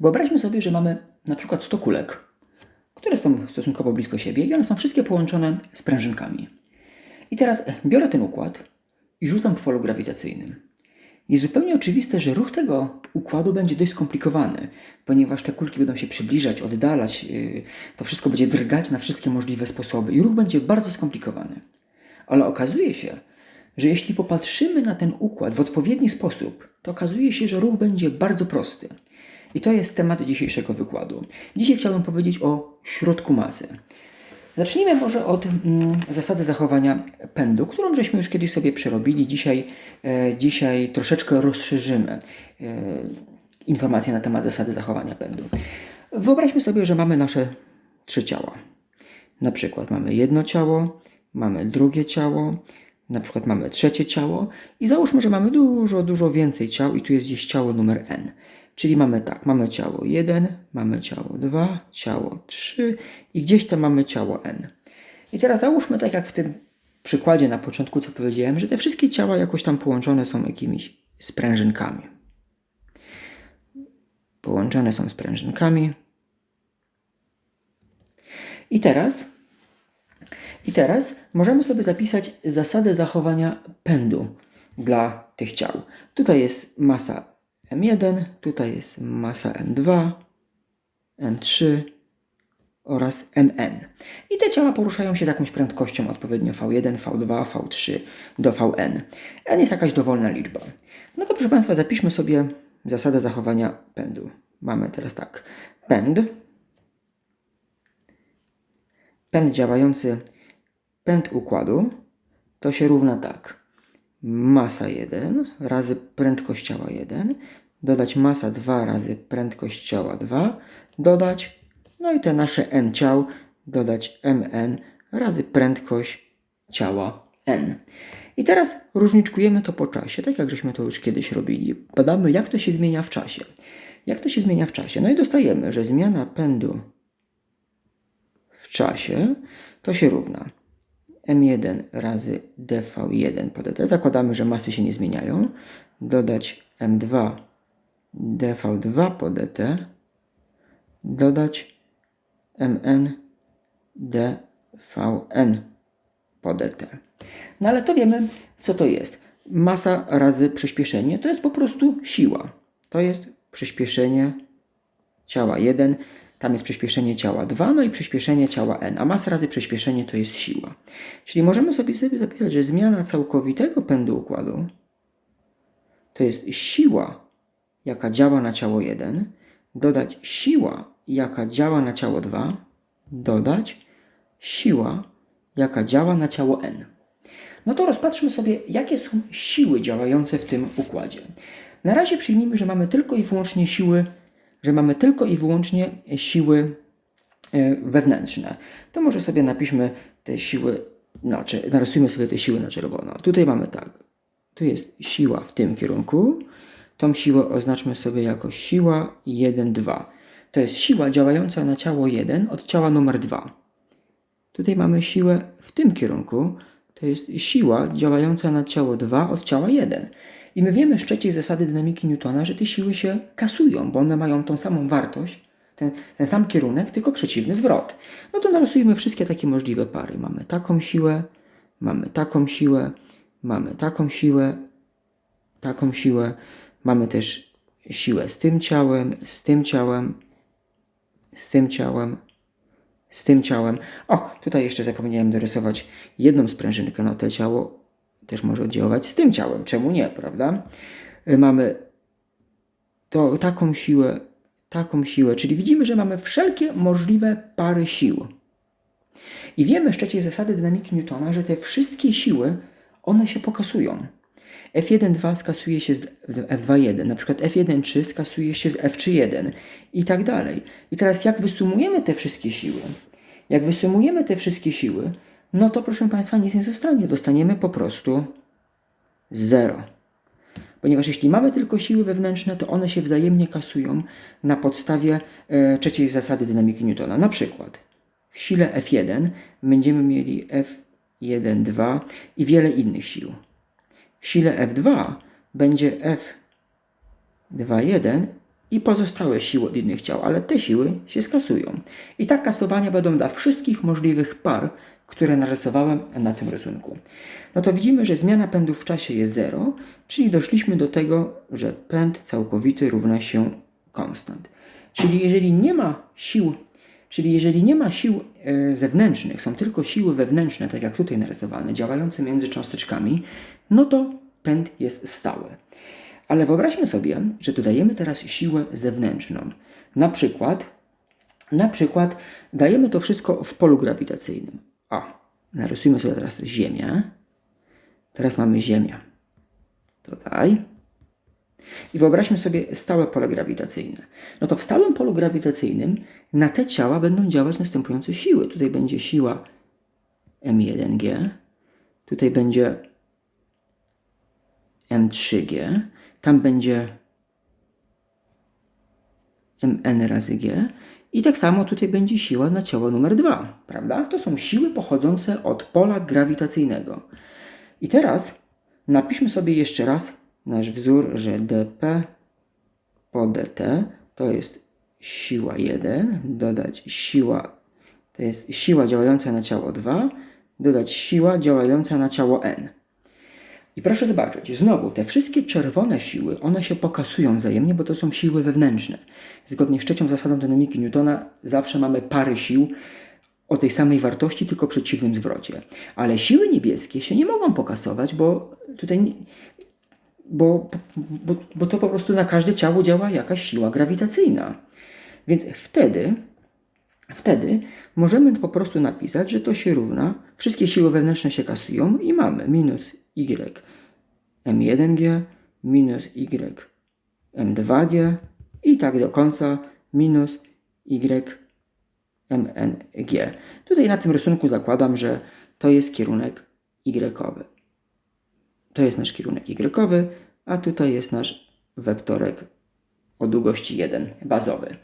Wyobraźmy sobie, że mamy na przykład 100 kulek, które są stosunkowo blisko siebie i one są wszystkie połączone sprężynkami. I teraz biorę ten układ i rzucam w polu grawitacyjnym. Jest zupełnie oczywiste, że ruch tego układu będzie dość skomplikowany, ponieważ te kulki będą się przybliżać, oddalać, yy, to wszystko będzie drgać na wszystkie możliwe sposoby i ruch będzie bardzo skomplikowany. Ale okazuje się, że jeśli popatrzymy na ten układ w odpowiedni sposób, to okazuje się, że ruch będzie bardzo prosty. I to jest temat dzisiejszego wykładu. Dzisiaj chciałbym powiedzieć o środku masy. Zacznijmy może od mm, zasady zachowania pędu, którą żeśmy już kiedyś sobie przerobili. Dzisiaj, e, dzisiaj troszeczkę rozszerzymy e, informacje na temat zasady zachowania pędu. Wyobraźmy sobie, że mamy nasze trzy ciała. Na przykład mamy jedno ciało, mamy drugie ciało, na przykład mamy trzecie ciało i załóżmy, że mamy dużo, dużo więcej ciał i tu jest gdzieś ciało numer n. Czyli mamy tak, mamy ciało 1, mamy ciało 2, ciało 3 i gdzieś tam mamy ciało n. I teraz załóżmy tak jak w tym przykładzie na początku, co powiedziałem, że te wszystkie ciała jakoś tam połączone są jakimiś sprężynkami. Połączone są sprężynkami. I teraz i teraz możemy sobie zapisać zasadę zachowania pędu dla tych ciał. Tutaj jest masa M1, tutaj jest masa M2, M3 oraz MN. I te ciała poruszają się z jakąś prędkością odpowiednio V1, V2, V3 do Vn. N jest jakaś dowolna liczba. No to proszę Państwa, zapiszmy sobie zasadę zachowania pędu. Mamy teraz tak. Pęd. Pęd działający pęd układu to się równa tak. Masa 1 razy prędkość ciała 1, dodać masa 2 razy prędkość ciała 2, dodać, no i te nasze n ciał, dodać mn razy prędkość ciała n. I teraz różniczkujemy to po czasie, tak jak żeśmy to już kiedyś robili. Badamy, jak to się zmienia w czasie. Jak to się zmienia w czasie? No i dostajemy, że zmiana pędu w czasie to się równa m1 razy dv1 po dt. Zakładamy, że masy się nie zmieniają. Dodać m2 dv2 po dt. Dodać mn dvn po dt. No ale to wiemy, co to jest. Masa razy przyspieszenie to jest po prostu siła. To jest przyspieszenie ciała 1 tam jest przyspieszenie ciała 2, no i przyspieszenie ciała n, a masa razy przyspieszenie to jest siła. Czyli możemy sobie, sobie zapisać, że zmiana całkowitego pędu układu to jest siła, jaka działa na ciało 1, dodać siła, jaka działa na ciało 2, dodać siła, jaka działa na ciało n. No to rozpatrzmy sobie, jakie są siły działające w tym układzie. Na razie przyjmijmy, że mamy tylko i wyłącznie siły że mamy tylko i wyłącznie siły e, wewnętrzne. To może sobie napiszmy te siły, znaczy narysujmy sobie te siły na czerwono. Tutaj mamy tak, tu jest siła w tym kierunku, tą siłę oznaczmy sobie jako siła 1, 2. To jest siła działająca na ciało 1 od ciała numer 2. Tutaj mamy siłę w tym kierunku, to jest siła działająca na ciało 2 od ciała 1. I my wiemy z trzeciej zasady dynamiki Newtona, że te siły się kasują, bo one mają tą samą wartość, ten, ten sam kierunek, tylko przeciwny zwrot. No to narysujmy wszystkie takie możliwe pary. Mamy taką siłę, mamy taką siłę, mamy taką siłę, taką siłę, mamy też siłę z tym ciałem, z tym ciałem, z tym ciałem, z tym ciałem. O, tutaj jeszcze zapomniałem dorysować jedną sprężynkę na to ciało, też może oddziaływać z tym ciałem. Czemu nie, prawda? Y, mamy to, taką siłę, taką siłę, czyli widzimy, że mamy wszelkie możliwe pary sił. I wiemy z trzeciej zasady dynamiki Newtona, że te wszystkie siły, one się pokasują. F1,2 skasuje się z F2,1, na przykład F1,3 skasuje się z F3,1 i tak dalej. I teraz jak wysumujemy te wszystkie siły, jak wysumujemy te wszystkie siły, no to proszę Państwa nic nie zostanie. Dostaniemy po prostu zero. Ponieważ jeśli mamy tylko siły wewnętrzne, to one się wzajemnie kasują na podstawie e, trzeciej zasady dynamiki Newtona. Na przykład w sile F1 będziemy mieli F1, 2 i wiele innych sił. W sile F2 będzie F2, 1 i pozostałe siły od innych ciał, ale te siły się skasują. I tak kasowania będą dla wszystkich możliwych par, które narysowałem na tym rysunku. No to widzimy, że zmiana pędów w czasie jest 0, czyli doszliśmy do tego, że pęd całkowity równa się konstant. Czyli jeżeli nie ma sił, czyli jeżeli nie ma sił e, zewnętrznych, są tylko siły wewnętrzne, tak jak tutaj narysowane, działające między cząsteczkami, no to pęd jest stały. Ale wyobraźmy sobie, że dodajemy teraz siłę zewnętrzną. Na przykład, na przykład dajemy to wszystko w polu grawitacyjnym. O, narysujmy sobie teraz Ziemię. Teraz mamy Ziemię. Tutaj. I wyobraźmy sobie stałe pole grawitacyjne. No to w stałym polu grawitacyjnym na te ciała będą działać następujące siły. Tutaj będzie siła M1G, tutaj będzie M3G, tam będzie Mn razy G i tak samo tutaj będzie siła na ciało numer 2, prawda? To są siły pochodzące od pola grawitacyjnego. I teraz napiszmy sobie jeszcze raz nasz wzór, że dp po dt to jest siła 1, dodać siła, to jest siła działająca na ciało 2, dodać siła działająca na ciało n. I proszę zobaczyć, znowu te wszystkie czerwone siły, one się pokasują wzajemnie, bo to są siły wewnętrzne. Zgodnie z trzecią zasadą dynamiki Newtona zawsze mamy pary sił o tej samej wartości, tylko w przeciwnym zwrocie. Ale siły niebieskie się nie mogą pokasować, bo tutaj nie, bo, bo, bo to po prostu na każde ciało działa jakaś siła grawitacyjna. Więc wtedy, wtedy możemy po prostu napisać, że to się równa, wszystkie siły wewnętrzne się kasują i mamy minus y m1g minus y m2g i tak do końca minus y mng. Tutaj na tym rysunku zakładam, że to jest kierunek y-owy. To jest nasz kierunek y, a tutaj jest nasz wektorek o długości 1 bazowy.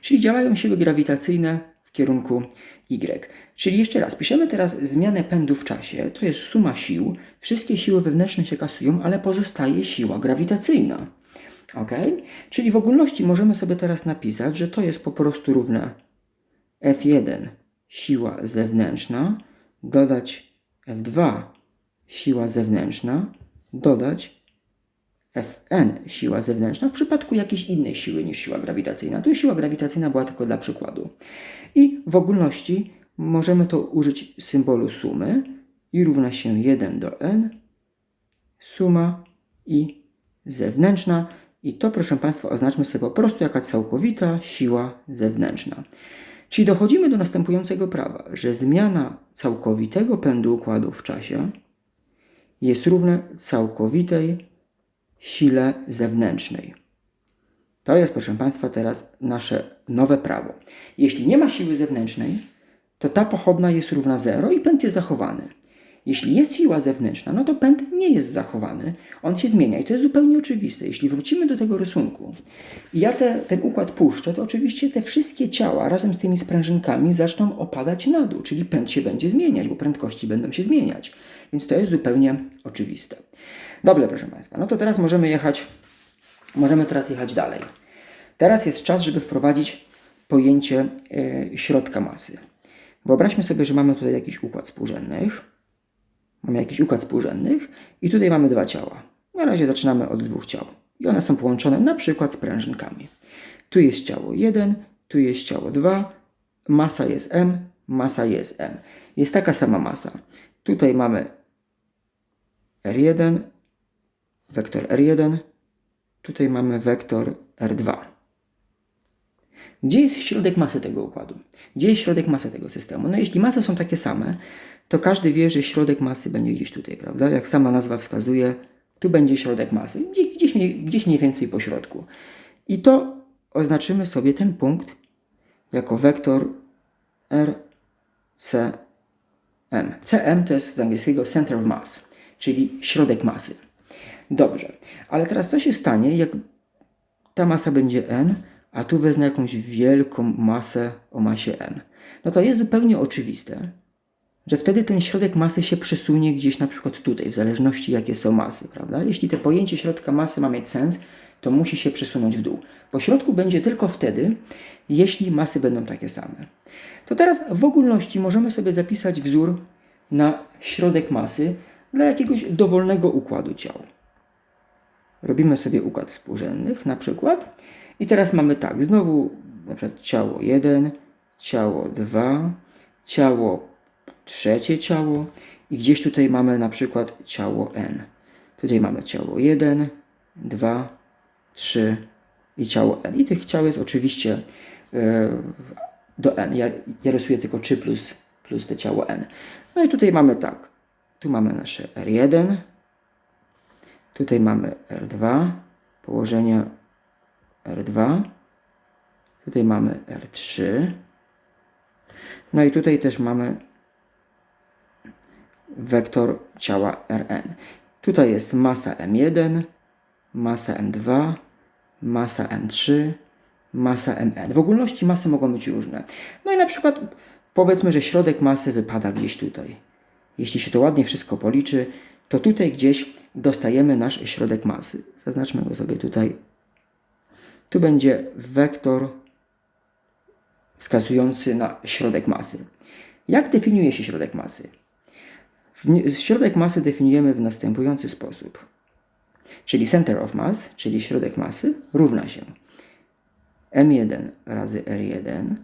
Czyli działają siły grawitacyjne w kierunku y. Czyli jeszcze raz, piszemy teraz zmianę pędu w czasie. To jest suma sił. Wszystkie siły wewnętrzne się kasują, ale pozostaje siła grawitacyjna. Ok? Czyli w ogólności możemy sobie teraz napisać, że to jest po prostu równe F1 siła zewnętrzna, dodać F2 siła zewnętrzna, dodać Fn siła zewnętrzna w przypadku jakiejś innej siły niż siła grawitacyjna. Tu siła grawitacyjna była tylko dla przykładu. I w ogólności możemy to użyć symbolu sumy i równa się 1 do n suma i zewnętrzna i to proszę Państwa oznaczmy sobie po prostu jaka całkowita siła zewnętrzna. Czyli dochodzimy do następującego prawa, że zmiana całkowitego pędu układu w czasie jest równa całkowitej sile zewnętrznej. To jest, proszę Państwa, teraz nasze nowe prawo. Jeśli nie ma siły zewnętrznej, to ta pochodna jest równa 0 i pęd jest zachowany. Jeśli jest siła zewnętrzna, no to pęd nie jest zachowany, on się zmienia i to jest zupełnie oczywiste. Jeśli wrócimy do tego rysunku i ja te, ten układ puszczę, to oczywiście te wszystkie ciała razem z tymi sprężynkami zaczną opadać na dół, czyli pęd się będzie zmieniać, bo prędkości będą się zmieniać. Więc to jest zupełnie oczywiste. Dobrze, proszę Państwa, no to teraz możemy jechać, możemy teraz jechać dalej. Teraz jest czas, żeby wprowadzić pojęcie yy, środka masy. Wyobraźmy sobie, że mamy tutaj jakiś układ współrzędnych. Mamy jakiś układ współrzędnych i tutaj mamy dwa ciała. Na razie zaczynamy od dwóch ciał. I one są połączone na przykład z prężynkami. Tu jest ciało 1, tu jest ciało 2, masa jest m, masa jest m. Jest taka sama masa. Tutaj mamy R1, wektor R1, tutaj mamy wektor R2. Gdzie jest środek masy tego układu? Gdzie jest środek masy tego systemu? No jeśli masy są takie same, to każdy wie, że środek masy będzie gdzieś tutaj, prawda? Jak sama nazwa wskazuje, tu będzie środek masy, gdzieś, gdzieś, mniej, gdzieś mniej więcej po środku. I to oznaczymy sobie ten punkt jako wektor RCM. CM to jest z angielskiego center of mass, czyli środek masy. Dobrze, ale teraz co się stanie, jak ta masa będzie n, a tu wezmę jakąś wielką masę o masie m? No to jest zupełnie oczywiste, że wtedy ten środek masy się przesunie gdzieś na przykład tutaj, w zależności jakie są masy, prawda? Jeśli to pojęcie środka masy ma mieć sens, to musi się przesunąć w dół. Po środku będzie tylko wtedy, jeśli masy będą takie same. To teraz w ogólności możemy sobie zapisać wzór na środek masy dla jakiegoś dowolnego układu ciał. Robimy sobie układ współrzędnych na przykład. I teraz mamy tak, znowu na przykład ciało 1, ciało 2, ciało trzecie ciało i gdzieś tutaj mamy na przykład ciało n. Tutaj mamy ciało 1, 2, 3 i ciało n. I tych ciał jest oczywiście e, do n. Ja, ja rysuję tylko 3 plus, plus te ciało n. No i tutaj mamy tak. Tu mamy nasze R1, Tutaj mamy R2, położenie R2. Tutaj mamy R3. No i tutaj też mamy wektor ciała Rn. Tutaj jest masa M1, masa M2, masa M3, masa Mn. W ogólności masy mogą być różne. No i na przykład powiedzmy, że środek masy wypada gdzieś tutaj. Jeśli się to ładnie wszystko policzy, to tutaj gdzieś dostajemy nasz środek masy. Zaznaczmy go sobie tutaj. Tu będzie wektor wskazujący na środek masy. Jak definiuje się środek masy? Środek masy definiujemy w następujący sposób. Czyli center of mass, czyli środek masy, równa się m1 razy r1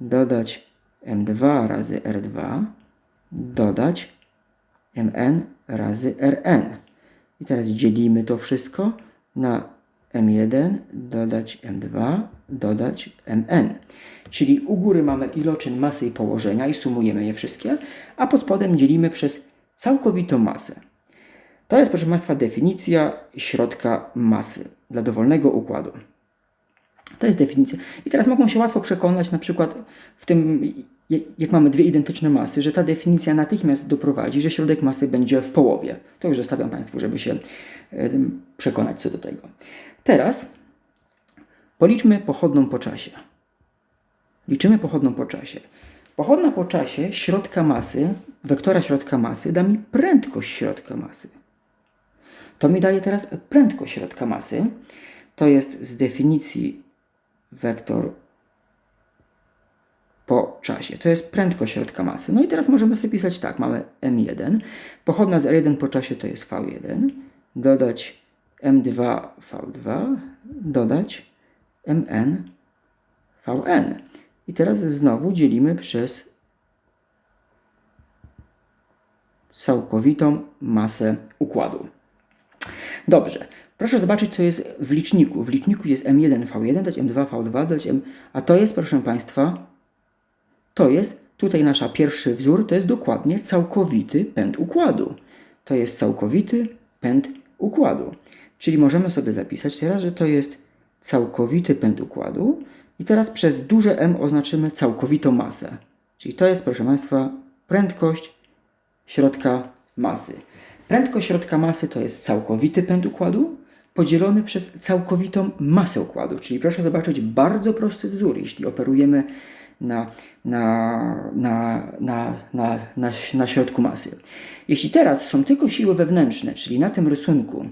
dodać m2 razy r2 dodać mn razy rn. I teraz dzielimy to wszystko na m1 dodać m2 dodać mn. Czyli u góry mamy iloczyn masy i położenia i sumujemy je wszystkie, a pod spodem dzielimy przez całkowitą masę. To jest, proszę Państwa, definicja środka masy dla dowolnego układu. To jest definicja. I teraz mogą się łatwo przekonać, na przykład w tym, jak mamy dwie identyczne masy, że ta definicja natychmiast doprowadzi, że środek masy będzie w połowie. To już zostawiam Państwu, żeby się przekonać co do tego. Teraz policzmy pochodną po czasie. Liczymy pochodną po czasie. Pochodna po czasie środka masy, wektora środka masy da mi prędkość środka masy. To mi daje teraz prędkość środka masy. To jest z definicji wektor po czasie. To jest prędkość środka masy. No i teraz możemy sobie pisać tak. Mamy m1. Pochodna z r1 po czasie to jest v1. Dodać m2 v2. Dodać mn vn. I teraz znowu dzielimy przez całkowitą masę układu. Dobrze. Proszę zobaczyć, co jest w liczniku. W liczniku jest M1, V1, dać M2, V2, dać M... A to jest, proszę Państwa, to jest tutaj nasza pierwszy wzór, to jest dokładnie całkowity pęd układu. To jest całkowity pęd układu. Czyli możemy sobie zapisać teraz, że to jest całkowity pęd układu i teraz przez duże M oznaczymy całkowitą masę. Czyli to jest, proszę Państwa, prędkość środka masy. Prędkość środka masy to jest całkowity pęd układu podzielony przez całkowitą masę układu. Czyli proszę zobaczyć bardzo prosty wzór, jeśli operujemy na, na, na, na, na, na, na środku masy. Jeśli teraz są tylko siły wewnętrzne, czyli na tym rysunku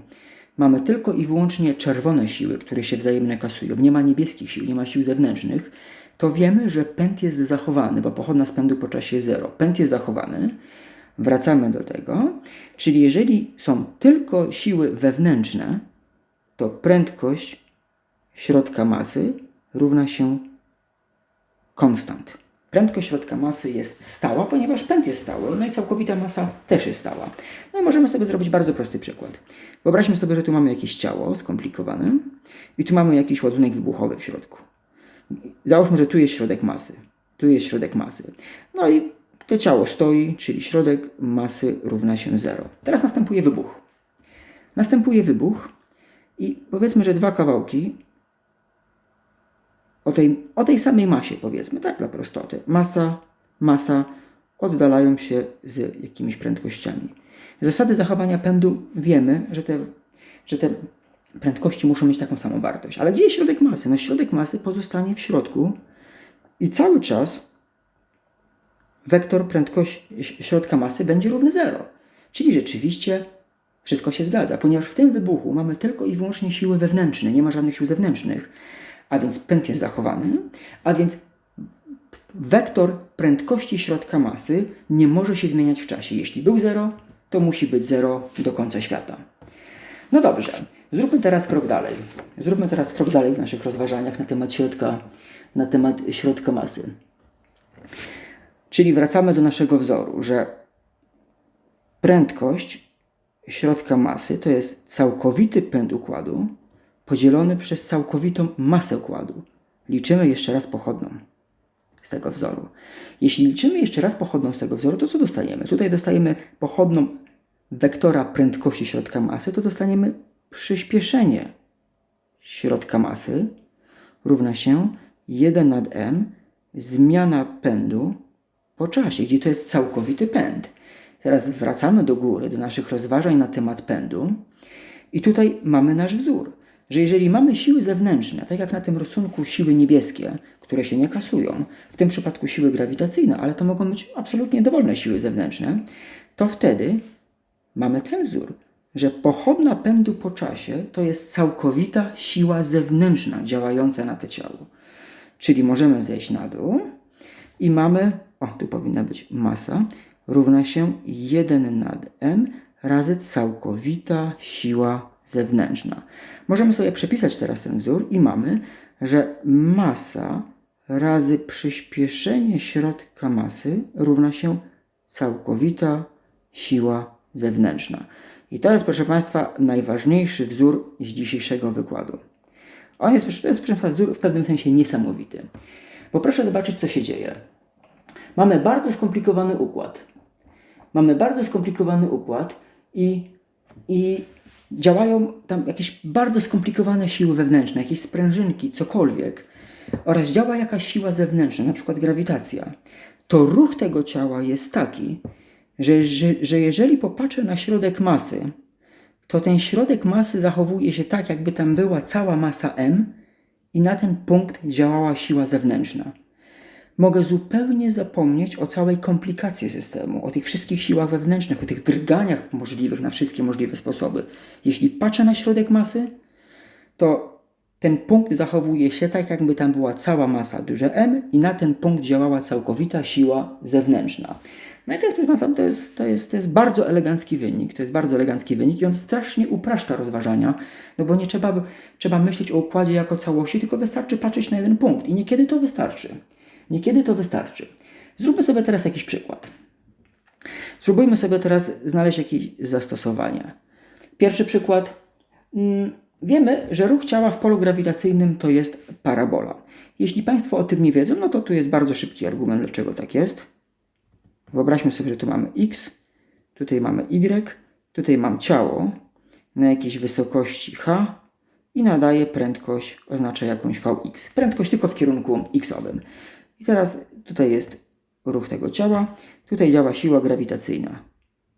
mamy tylko i wyłącznie czerwone siły, które się wzajemnie kasują, nie ma niebieskich sił, nie ma sił zewnętrznych, to wiemy, że pęd jest zachowany, bo pochodna z pędu po czasie 0. Pęd jest zachowany. Wracamy do tego. Czyli jeżeli są tylko siły wewnętrzne, to prędkość środka masy równa się konstant. Prędkość środka masy jest stała, ponieważ pęd jest stały, no i całkowita masa też jest stała. No i możemy sobie zrobić bardzo prosty przykład. Wyobraźmy sobie, że tu mamy jakieś ciało skomplikowane i tu mamy jakiś ładunek wybuchowy w środku. Załóżmy, że tu jest środek masy. Tu jest środek masy. No i to ciało stoi, czyli środek masy równa się 0. Teraz następuje wybuch. Następuje wybuch i powiedzmy, że dwa kawałki o tej, o tej samej masie, powiedzmy, tak dla prostoty. Masa, masa oddalają się z jakimiś prędkościami. Zasady zachowania pędu wiemy, że te, że te prędkości muszą mieć taką samą wartość. Ale gdzie jest środek masy? No środek masy pozostanie w środku i cały czas wektor prędkości środka masy będzie równy 0. Czyli rzeczywiście Wszystko się zgadza, ponieważ w tym wybuchu mamy tylko i wyłącznie siły wewnętrzne, nie ma żadnych sił zewnętrznych, a więc pęd jest zachowany, a więc wektor prędkości środka masy nie może się zmieniać w czasie. Jeśli był 0, to musi być 0 do końca świata. No dobrze, zróbmy teraz krok dalej. Zróbmy teraz krok dalej w naszych rozważaniach na temat środka, na temat środka masy. Czyli wracamy do naszego wzoru, że prędkość środka masy to jest całkowity pęd układu podzielony przez całkowitą masę układu. Liczymy jeszcze raz pochodną z tego wzoru. Jeśli liczymy jeszcze raz pochodną z tego wzoru, to co dostajemy? Tutaj dostajemy pochodną wektora prędkości środka masy, to dostaniemy przyspieszenie środka masy równa się 1 nad m zmiana pędu po czasie, gdzie to jest całkowity pęd. Teraz wracamy do góry, do naszych rozważań na temat pędu i tutaj mamy nasz wzór, że jeżeli mamy siły zewnętrzne, tak jak na tym rysunku siły niebieskie, które się nie kasują, w tym przypadku siły grawitacyjne, ale to mogą być absolutnie dowolne siły zewnętrzne, to wtedy mamy ten wzór, że pochodna pędu po czasie to jest całkowita siła zewnętrzna działająca na to ciało. Czyli możemy zejść na dół i mamy, o tu powinna być masa, równa się 1 nad m razy całkowita siła zewnętrzna. Możemy sobie przepisać teraz ten wzór i mamy, że masa razy przyspieszenie środka masy równa się całkowita siła zewnętrzna. I to jest, proszę Państwa, najważniejszy wzór z dzisiejszego wykładu. On jest, to jest, proszę Państwa, wzór w pewnym sensie niesamowity. Bo proszę zobaczyć, co się dzieje. Mamy bardzo skomplikowany układ. Mamy bardzo skomplikowany układ i, i działają tam jakieś bardzo skomplikowane siły wewnętrzne, jakieś sprężynki, cokolwiek. Oraz działa jakaś siła zewnętrzna, na przykład grawitacja. To ruch tego ciała jest taki, że, że, że jeżeli popatrzę na środek masy, to ten środek masy zachowuje się tak, jakby tam była cała masa M i na ten punkt działała siła zewnętrzna. Mogę zupełnie zapomnieć o całej komplikacji systemu, o tych wszystkich siłach wewnętrznych, o tych drganiach możliwych na wszystkie możliwe sposoby. Jeśli patrzę na środek masy, to ten punkt zachowuje się tak, jakby tam była cała masa duże M i na ten punkt działała całkowita siła zewnętrzna. No i to jest, to jest, to jest, to jest bardzo elegancki wynik. To jest bardzo elegancki wynik i on strasznie upraszcza rozważania, no bo nie trzeba, trzeba myśleć o układzie jako całości, tylko wystarczy patrzeć na jeden punkt. I niekiedy to wystarczy. Niekiedy to wystarczy. Zróbmy sobie teraz jakiś przykład. Spróbujmy sobie teraz znaleźć jakieś zastosowania. Pierwszy przykład. Mm, wiemy, że ruch ciała w polu grawitacyjnym to jest parabola. Jeśli Państwo o tym nie wiedzą, no to tu jest bardzo szybki argument, dlaczego tak jest. Wyobraźmy sobie, że tu mamy x, tutaj mamy y, tutaj mam ciało na jakiejś wysokości h i nadaje prędkość, oznacza jakąś vx. Prędkość tylko w kierunku x-owym. I teraz tutaj jest ruch tego ciała, tutaj działa siła grawitacyjna.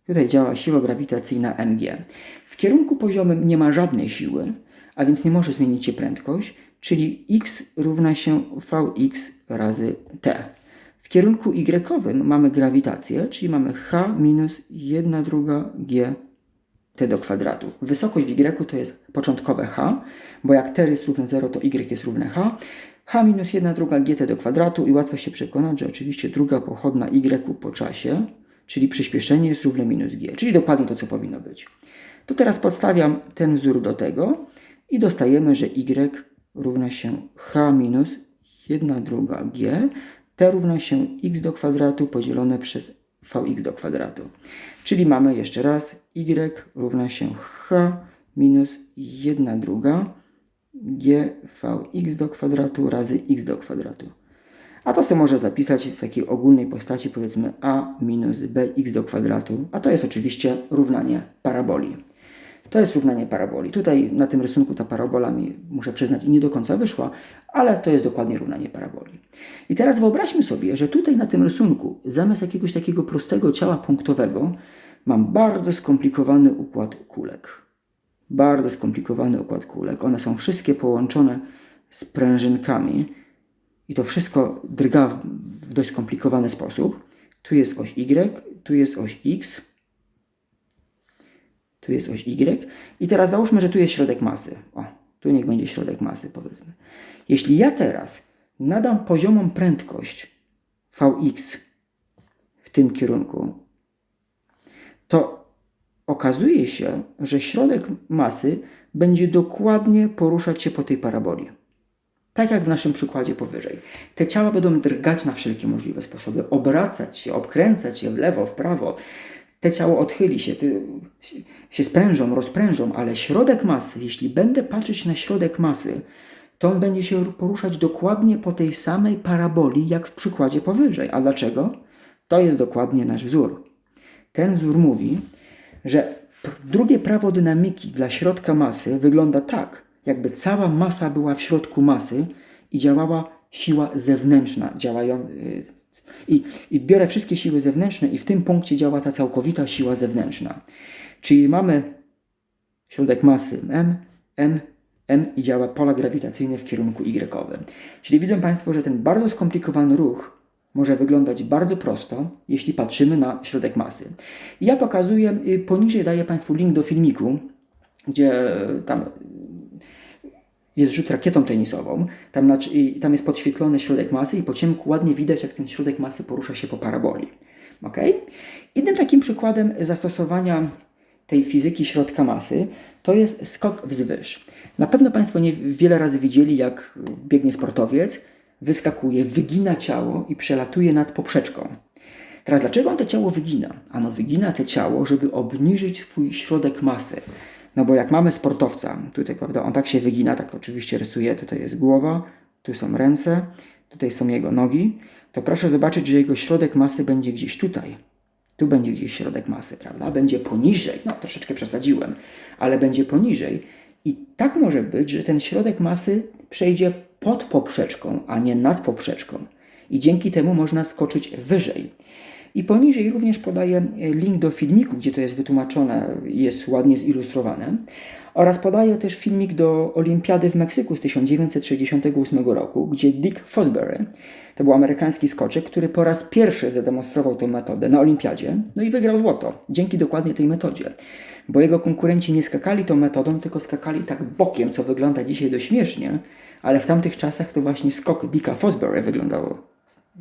Tutaj działa siła grawitacyjna mg. W kierunku poziomym nie ma żadnej siły, a więc nie może zmienić się prędkość, czyli x równa się vx razy t. W kierunku y mamy grawitację, czyli mamy h minus 1 druga g t do kwadratu. Wysokość w y to jest początkowe h, bo jak t jest równe 0, to y jest równe h. h minus 1 druga gt do kwadratu i łatwo się przekonać, że oczywiście druga pochodna y po czasie, czyli przyspieszenie jest równe minus g, czyli dokładnie to, co powinno być. To teraz podstawiam ten wzór do tego i dostajemy, że y równa się h minus 1 druga g, t równa się x do kwadratu podzielone przez vx do kwadratu. Czyli mamy jeszcze raz y równa się h minus 1 druga g do kwadratu razy x do kwadratu. A to sobie może zapisać w takiej ogólnej postaci powiedzmy a minus bx do kwadratu, a to jest oczywiście równanie paraboli. To jest równanie paraboli. Tutaj na tym rysunku ta parabola mi, muszę przyznać, nie do końca wyszła, ale to jest dokładnie równanie paraboli. I teraz wyobraźmy sobie, że tutaj na tym rysunku, zamiast jakiegoś takiego prostego ciała punktowego, mam bardzo skomplikowany układ kulek. Bardzo skomplikowany układ kulek. One są wszystkie połączone sprężynkami i to wszystko drga w dość skomplikowany sposób. Tu jest oś Y, tu jest oś X, tu jest oś Y i teraz załóżmy, że tu jest środek masy. O, tu niech będzie środek masy, powiedzmy. Jeśli ja teraz nadam poziomą prędkość Vx w tym kierunku, to okazuje się, że środek masy będzie dokładnie poruszać się po tej paraboli. Tak jak w naszym przykładzie powyżej. Te ciała będą drgać na wszelkie możliwe sposoby, obracać się, obkręcać się w lewo, w prawo. Te ciało odchyli się, ty, się sprężą, rozprężą, ale środek masy, jeśli będę patrzeć na środek masy, to on będzie się poruszać dokładnie po tej samej paraboli, jak w przykładzie powyżej. A dlaczego? To jest dokładnie nasz wzór. Ten wzór mówi, że drugie prawo dynamiki dla środka masy wygląda tak, jakby cała masa była w środku masy i działała siła zewnętrzna, działają, y, i, i biorę wszystkie siły zewnętrzne i w tym punkcie działa ta całkowita siła zewnętrzna. Czyli mamy środek masy M, M, M i działa pola grawitacyjne w kierunku Y. Czyli widzą Państwo, że ten bardzo skomplikowany ruch może wyglądać bardzo prosto, jeśli patrzymy na środek masy. Ja pokazuję, y, poniżej daję Państwu link do filmiku, gdzie tam jest rzut rakietą tenisową, tam, tam jest podświetlony środek masy i po ciemku ładnie widać, jak ten środek masy porusza się po paraboli. Ok? Innym takim przykładem zastosowania tej fizyki środka masy to jest skok wzwyż. Na pewno Państwo nie wiele razy widzieli, jak biegnie sportowiec, wyskakuje, wygina ciało i przelatuje nad poprzeczką. Teraz dlaczego on to ciało wygina? Ano wygina to ciało, żeby obniżyć swój środek masy. No bo jak mamy sportowca, tutaj prawda, on tak się wygina, tak oczywiście rysuje, tutaj jest głowa, tu są ręce, tutaj są jego nogi, to proszę zobaczyć, że jego środek masy będzie gdzieś tutaj. Tu będzie gdzieś środek masy, prawda? Będzie poniżej, no troszeczkę przesadziłem, ale będzie poniżej. I tak może być, że ten środek masy przejdzie pod poprzeczką, a nie nad poprzeczką. I dzięki temu można skoczyć wyżej. I poniżej również podaję link do filmiku, gdzie to jest wytłumaczone i jest ładnie zilustrowane. Oraz podaję też filmik do Olimpiady w Meksyku z 1968 roku, gdzie Dick Fosbury, to był amerykański skoczek, który po raz pierwszy zademonstrował tę metodę na Olimpiadzie, no i wygrał złoto, dzięki dokładnie tej metodzie. Bo jego konkurenci nie skakali tą metodą, tylko skakali tak bokiem, co wygląda dzisiaj dość śmiesznie, ale w tamtych czasach to właśnie skok Dicka Fosbury wyglądało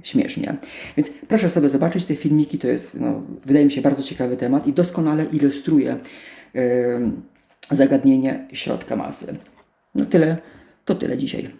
śmiesznie. Więc proszę sobie zobaczyć te filmiki, to jest, no, wydaje mi się, bardzo ciekawy temat i doskonale ilustruje yy, zagadnienie środka masy. No tyle, to tyle dzisiaj.